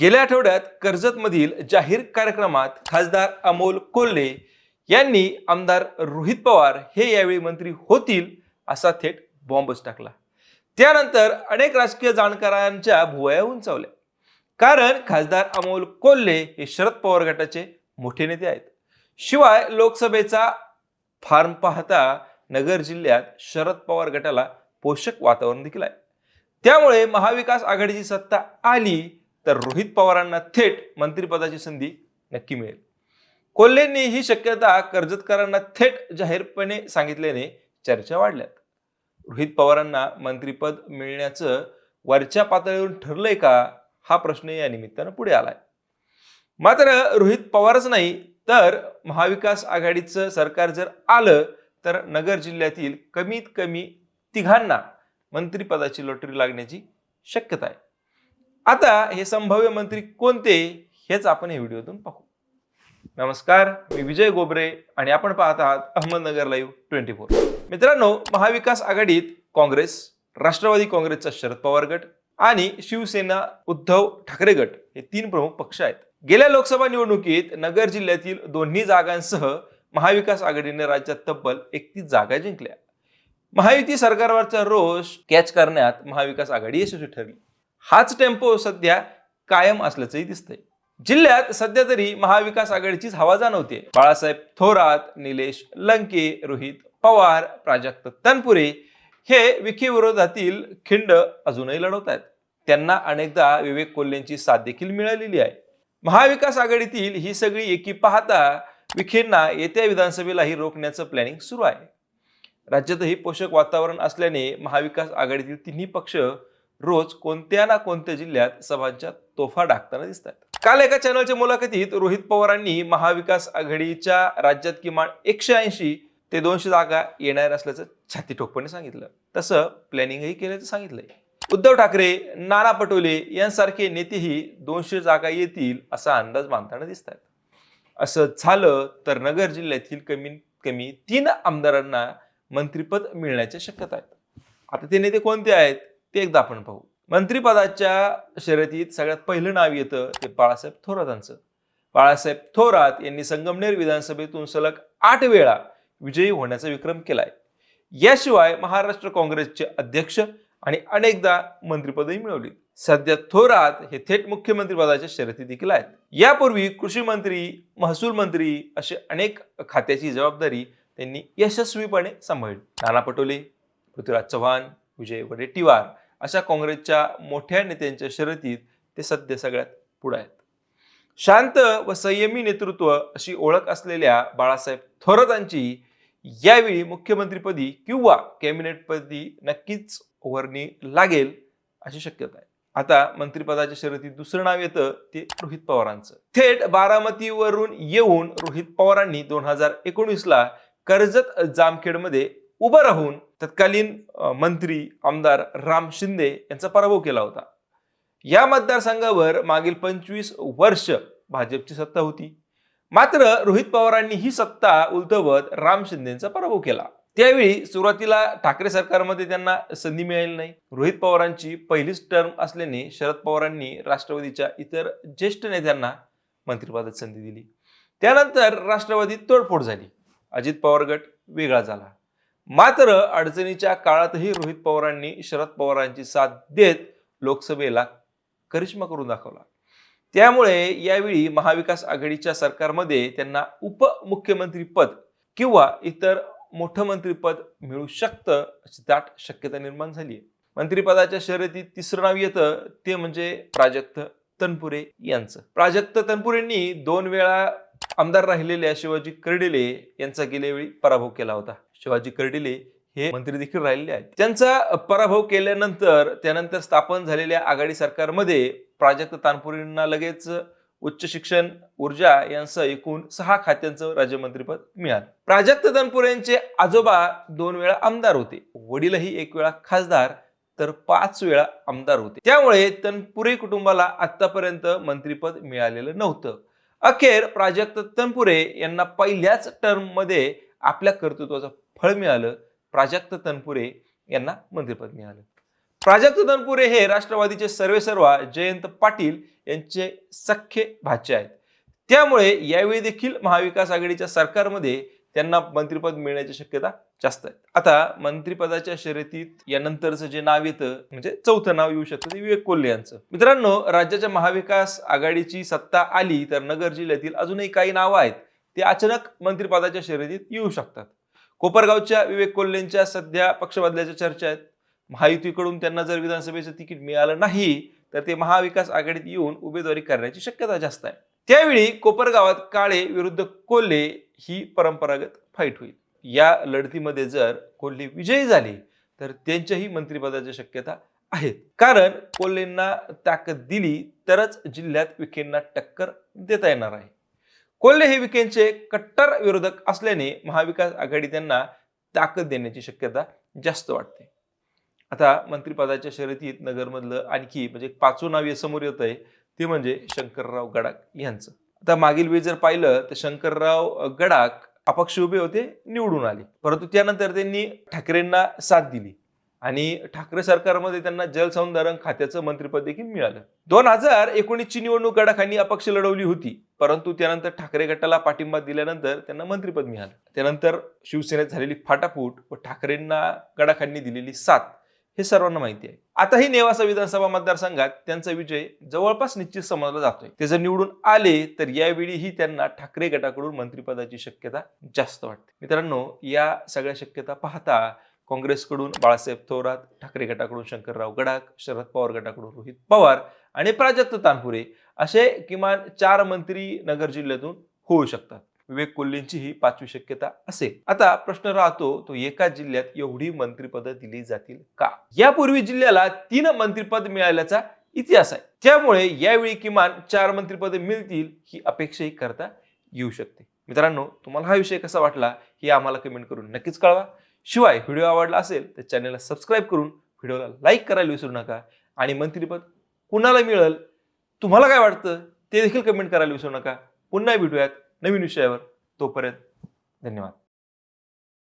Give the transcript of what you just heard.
गेल्या आठवड्यात कर्जतमधील जाहीर कार्यक्रमात खासदार अमोल कोल्हे यांनी आमदार रोहित पवार हे यावेळी मंत्री होतील असा थेट बॉम्बच टाकला. त्यानंतर अनेक राजकीय जाणकारांच्या भुवया उंचावल्या. कारण खासदार अमोल कोल्हे हे शरद पवार गटाचे मोठे नेते आहेत. शिवाय लोकसभेचा फार्म पाहता नगर जिल्ह्यात शरद पवार गटाला पोषक वातावरण देखील आहे. त्यामुळे महाविकास आघाडीची सत्ता आली तर रोहित पवारांना थेट मंत्रिपदाची संधी नक्की मिळेल. कोल्हेंनी ही शक्यता कर्जतकरांना थेट जाहीरपणे सांगितल्याने चर्चा वाढल्यात. रोहित पवारांना मंत्रिपद मिळण्याचं वरच्या पातळीवरून ठरलंय का हा प्रश्न या निमित्तानं पुढे आलाय. मात्र रोहित पवारच नाही तर महाविकास आघाडीचं सरकार जर आलं तर नगर जिल्ह्यातील कमीत कमी तिघांना मंत्रिपदाची लॉटरी लागण्याची शक्यता आहे. आता हे संभाव्य मंत्री कोणते हेच आपण या व्हिडिओतून पाहू. नमस्कार मी विजय गोबरे आणि आपण पाहत आहात अहमदनगर लाईव्ह ट्वेंटी फोर मित्रांनो महाविकास आघाडीत काँग्रेस राष्ट्रवादी काँग्रेसचा शरद पवार गट आणि शिवसेना उद्धव ठाकरे गट हे तीन प्रमुख पक्ष आहेत. गेल्या लोकसभा निवडणुकीत नगर जिल्ह्यातील दोन्ही जागांसह महाविकास आघाडीने राज्यात तब्बल एकतीस जागा जिंकल्या. महायुती सरकारवरचा रोष कॅच करण्यात महाविकास आघाडी यशस्वी ठरली. हाच टेम्पो सध्या कायम असल्याचंही दिसतंय. जिल्ह्यात सध्या तरी महाविकास आघाडीचीच हवा जाणवते बाळासाहेब थोरात निलेश लंके रोहित पवार प्राजक्त तनपुरे हे विखे विरोधातील खिंड अजूनही लढवत आहेत. त्यांना अनेकदा विवेक कोल्हेंची साथ देखील मिळालेली आहे. महाविकास आघाडीतील ही सगळी एकी पाहता विखेंना येत्या विधानसभेलाही रोखण्याचं प्लॅनिंग सुरू आहे. राज्यातही पोषक वातावरण असल्याने महाविकास आघाडीतील तिन्ही पक्ष रोज कोणत्या ना कोणत्या जिल्ह्यात सभांच्या तोफा डाकताना दिसतात. काल एका चॅनलच्या मुलाखतीत रोहित पवारांनी महाविकास आघाडीच्या राज्यात किमान एकशे ऐंशी ते दोनशे जागा येणार असल्याचं छाती ठोकपणे सांगितलं. तसं प्लॅनिंगही केल्याचं सांगितलंय. उद्धव ठाकरे नाना पटोले यांसारखे नेतेही दोनशे जागा येतील असा अंदाज बांधताना दिसतात. असं झालं तर नगर जिल्ह्यातील कमीत कमी तीन आमदारांना मंत्रिपद मिळण्याच्या शक्यता आहेत आता ते नेते कोणते आहेत? ते एकदा आपण पाहू. मंत्रिपदाच्या शर्यतीत सगळ्यात पहिलं नाव येतं ते बाळासाहेब थोरातांचं. बाळासाहेब थोरात यांनी संगमनेर विधानसभेतून सलग आठ वेळा विजयी होण्याचा विक्रम केलाय. याशिवाय महाराष्ट्र काँग्रेसचे अध्यक्ष आणि अनेकदा मंत्रिपदही मिळवली सध्या थोरात हे थेट मुख्यमंत्रीपदाच्या शर्यती देखील आहेत. यापूर्वी कृषी मंत्री महसूल मंत्री असे अनेक खात्याची जबाबदारी त्यांनी यशस्वीपणे सांभाळली. नाना पटोले पृथ्वीराज चव्हाण विजय वडेट्टीवार अशा काँग्रेसच्या मोठ्या नेत्यांच्या शर्यतीत ते सध्या सगळ्यात पुढे आहेत. शांत व संयमी नेतृत्व अशी ओळख असलेल्या बाळासाहेब थोरातांची यावेळी मुख्यमंत्रीपदी किंवा कॅबिनेटपदी नक्कीच वर्णी लागेल अशी शक्यता आहे. आता मंत्रिपदाच्या शर्यतीत दुसरं नाव येतं ते रोहित पवारांचं. थेट बारामतीवरून येऊन रोहित पवारांनी दोन हजार एकोणीसला कर्जत जामखेडमध्ये उभं राहून तत्कालीन मंत्री आमदार राम शिंदे यांचा पराभव केला होता. या मतदारसंघावर मागील पंचवीस वर्ष भाजपची सत्ता होती. मात्र रोहित पवारांनी ही सत्ता उलटवत राम शिंदेचा पराभव केला. त्यावेळी सुरुवातीला ठाकरे सरकारमध्ये त्यांना संधी मिळाली नाही. रोहित पवारांची पहिलीच टर्म असल्याने शरद पवारांनी राष्ट्रवादीच्या इतर ज्येष्ठ नेत्यांना मंत्रिपदात संधी दिली. त्यानंतर राष्ट्रवादीत तोडफोड झाली. अजित पवार गट वेगळा झाला. मात्र अडचणीच्या काळातही रोहित पवारांनी शरद पवारांची साथ देत लोकसभेला करिश्मा करून दाखवला. त्यामुळे यावेळी महाविकास आघाडीच्या सरकारमध्ये त्यांना उपमुख्यमंत्रीपद किंवा इतर मोठं मंत्रीपद मिळू शकतं अशी दाट शक्यता निर्माण झाली आहे. मंत्रिपदाच्या शर्यतीत तिसरं नाव येतं ते म्हणजे प्राजक्त तनपुरे यांचं. प्राजक्त तनपुरेंनी दोन वेळा आमदार राहिलेल्या शिवाजी कर्डिले यांचा गेल्या वेळी पराभव केला होता. शिवाजी कर्डिले हे मंत्री देखील राहिलेले आहेत. त्यांचा पराभव केल्यानंतर त्यानंतर स्थापन झालेल्या आघाडी सरकारमध्ये प्राजक्त तानपुरींना लगेच उच्च शिक्षण ऊर्जा यांसह एकूण सहा खात्यांचं राज्यमंत्रीपद मिळालं. प्राजक्त तनपुरेंचे आजोबा दोन वेळा आमदार होते. वडीलही एक वेळा खासदार तर पाच वेळा आमदार होते. त्यामुळे तनपुरे कुटुंबाला आतापर्यंत मंत्रीपद मिळालेलं नव्हतं. अखेर प्राजक्त तनपुरे यांना पहिल्याच टर्ममध्ये आपल्या कर्तृत्वाचं फळ मिळालं प्राजक्त तनपुरे यांना मंत्रिपद मिळालं. प्राजक्त तनपुरे हे राष्ट्रवादीचे सर्वेसर्वा जयंत पाटील यांचे सख्खे भाचे आहेत. त्यामुळे यावेळी देखील महाविकास आघाडीच्या सरकारमध्ये त्यांना मंत्रिपद मिळण्याची शक्यता जास्त आहे. आता मंत्रिपदाच्या शर्यतीत यानंतरचं जे नाव येतं म्हणजे चौथं नाव येऊ शकतं ते विवेक कोल्हे यांचं. मित्रांनो राज्याच्या महाविकास आघाडीची सत्ता आली तर नगर जिल्ह्यातील अजूनही काही नावं आहेत ते अचानक मंत्रिपदाच्या शर्यतीत येऊ शकतात. कोपरगावच्या विवेक कोल्हेंच्या सध्या पक्ष बदलाच्या चर्चा आहेत. महायुतीकडून त्यांना जर विधानसभेचं तिकीट मिळालं नाही तर ते महाविकास आघाडीत येऊन उमेदवारी करण्याची शक्यता जास्त आहे. त्यावेळी कोपरगावात काळे विरुद्ध कोल्हे ही परंपरागत फाईट होईल. या लढतीमध्ये जर कोल्हे विजयी झाले तर त्यांच्याही मंत्रिपदाच्या शक्यता आहेत. कारण कोल्हेंना ताकद दिली तरच जिल्ह्यात विखेंना टक्कर देता येणार आहे. कोल्हे हे विखेंचे कट्टर विरोधक असल्याने महाविकास आघाडी त्यांना ताकद देण्याची शक्यता जास्त वाटते. आता मंत्रिपदाच्या शर्यतीत नगरमधलं आणखी म्हणजे पाचवं नाव समोर येत आहे ते म्हणजे शंकरराव गडाख यांचं. आता मागील वेळी जर पाहिलं तर शंकरराव गडाख अपक्ष उभे होते निवडून आले. परंतु त्यानंतर त्यांनी ठाकरेंना साथ दिली. आणि ठाकरे सरकारमध्ये त्यांना जलसंधारण खात्याचं मंत्रिपद देखील मिळालं. दोन हजार एकोणीसची निवडणूक गडाखांनी अपक्ष लढवली होती परंतु त्यानंतर ठाकरे गटाला पाठिंबा दिल्यानंतर त्यांना मंत्रिपद मिळालं. त्यानंतर शिवसेनेत झालेली फाटाफूट व ठाकरेंना गडाखांनी दिलेली साथ हे सर्वांना माहिती आहे. आताही नेवासा विधानसभा मतदारसंघात त्यांचा विजय जवळपास निश्चित समजला जातोय. ते जर निवडून आले तर यावेळीही त्यांना ठाकरे गटाकडून मंत्रिपदाची शक्यता जास्त वाटते. मित्रांनो या सगळ्या शक्यता पाहता काँग्रेसकडून बाळासाहेब थोरात ठाकरे गटाकडून शंकरराव गडाख शरद पवार गटाकडून रोहित पवार आणि प्राजक्त तानपुरे असे किमान चार मंत्री नगर जिल्ह्यातून होऊ शकतात. विवेक कोल्हेंची ही पाचवी शक्यता असेल. आता प्रश्न राहतो तो एका जिल्ह्यात एवढी मंत्रिपद दिली जातील का? यापूर्वी जिल्ह्याला तीन मंत्रिपद मिळाल्याचा इतिहास आहे. त्यामुळे यावेळी किमान चार मंत्रिपद मिळतील ही अपेक्षाही करता येऊ शकते. मित्रांनो तुम्हाला हा विषय कसा वाटला हे आम्हाला कमेंट करून नक्कीच कळवा. शिवाय व्हिडिओ आवडला असेल तर चॅनलला सबस्क्राईब करून व्हिडिओला लाईक करायला विसरू नका आणि मंत्रिपद कुणाला मिळेल तुम्हाला काय वाटतं ते देखील कमेंट करायला विसरू नका. पुन्हा भेटूयात नवीन विषयावर. तोपर्यंत धन्यवाद.